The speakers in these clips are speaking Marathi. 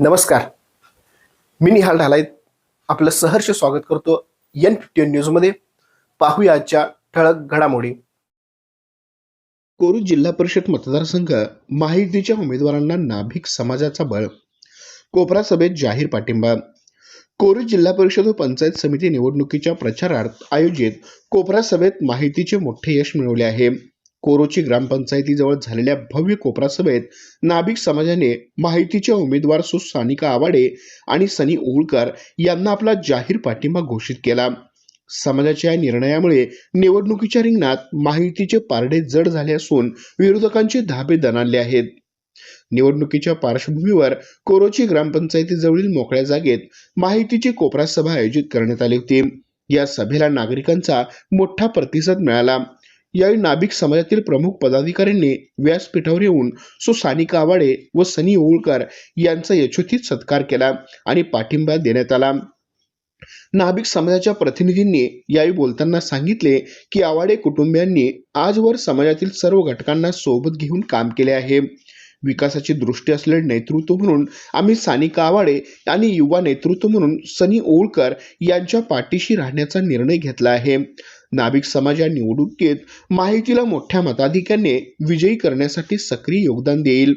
नमस्कार. मी निहाल ढालाईत. आपलं सहर्ष स्वागत करतो एन फिफ्टी न्यूजमध्ये पाहूया आजच्या ठळक घडामोडी. कोरू जिल्हा परिषद मतदारसंघ माहितीच्या उमेदवारांना नाभिक समाजाचा बळ. कोपरा सभेत जाहीर पाठिंबा. कोरू जिल्हा परिषद व पंचायत समिती निवडणुकीच्या प्रचारार्थ आयोजित कोपरा सभेत माहितीचे मोठे यश मिळवले आहे. कोरोची ग्रामपंचायतीजवळ झालेल्या भव्य कोपरा सभेत नाभिक समाजाने माहितीच्या उमेदवार सुसानिका आवाडे आणि सनी ओळकर यांना आपला जाहीर पाठिंबा घोषित केला. समाजाच्या या निर्णयामुळे निवडणुकीच्या रिंगणात माहितीचे पारडे जड झाले असून विरोधकांचे धाबे दणाणले आहेत. निवडणुकीच्या पार्श्वभूमीवर कोरोची ग्रामपंचायतीजवळील मोकळ्या जागेत माहितीची कोपरा सभा आयोजित करण्यात आली होती. या सभेला नागरिकांचा मोठा प्रतिसाद मिळाला. यावेळी नाभिक समाजातील प्रमुख पदाधिकाऱ्यांनी व्यासपीठावर येऊन सो सानिका आवाडे व सनी ओळकर यांचा यशोचित सत्कार केला आणि पाठिंबा देण्यात आला. नाभिक समाजाच्या प्रतिनिधींनी यावेळी बोलताना सांगितले की आवाडे कुटुंबियांनी आजवर समाजातील सर्व घटकांना सोबत घेऊन काम केले आहे. विकासाची दृष्टी असलेले नेतृत्व म्हणून आम्ही सानिका आवाडे आणि युवा नेतृत्व म्हणून सनी ओळकर यांच्या पाठीशी राहण्याचा निर्णय घेतला आहे. नाभिक समाज या निवडणुकीत माहितीला मोठ्या मताधिक्याने विजयी करण्यासाठी सक्रिय योगदान देईल.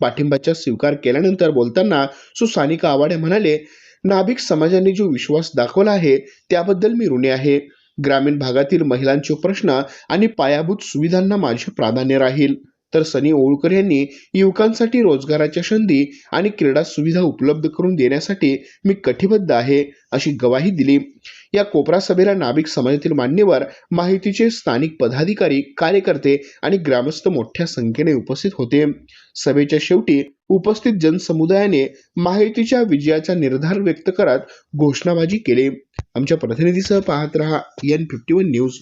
पाठिंबाचा स्वीकार केल्यानंतर बोलताना सुसानिका आवाडे म्हणाले नाभिक समाजाने जो विश्वास दाखवला आहे त्याबद्दल मी ऋणी आहे. ग्रामीण भागातील महिलांचे प्रश्न आणि पायाभूत सुविधांना माझे प्राधान्य राहील. तर सनी ओळकर यांनी युवकांसाठी रोजगाराच्या संधी आणि क्रीडा सुविधा उपलब्ध करून देण्यासाठी मी कटिबद्ध आहे अशी ग्वाही दिली. या कोपरा सभेला नाभिक समाजातील मान्यवर माहितीचे स्थानिक पदाधिकारी कार्यकर्ते आणि ग्रामस्थ मोठ्या संख्येने उपस्थित होते. सभेच्या शेवटी उपस्थित जनसमुदायाने माहितीच्या विजयाचा निर्धार व्यक्त करत घोषणाबाजी केली. आमच्या प्रतिनिधीसह पाहत रहा एन फिफ्टी वन न्यूज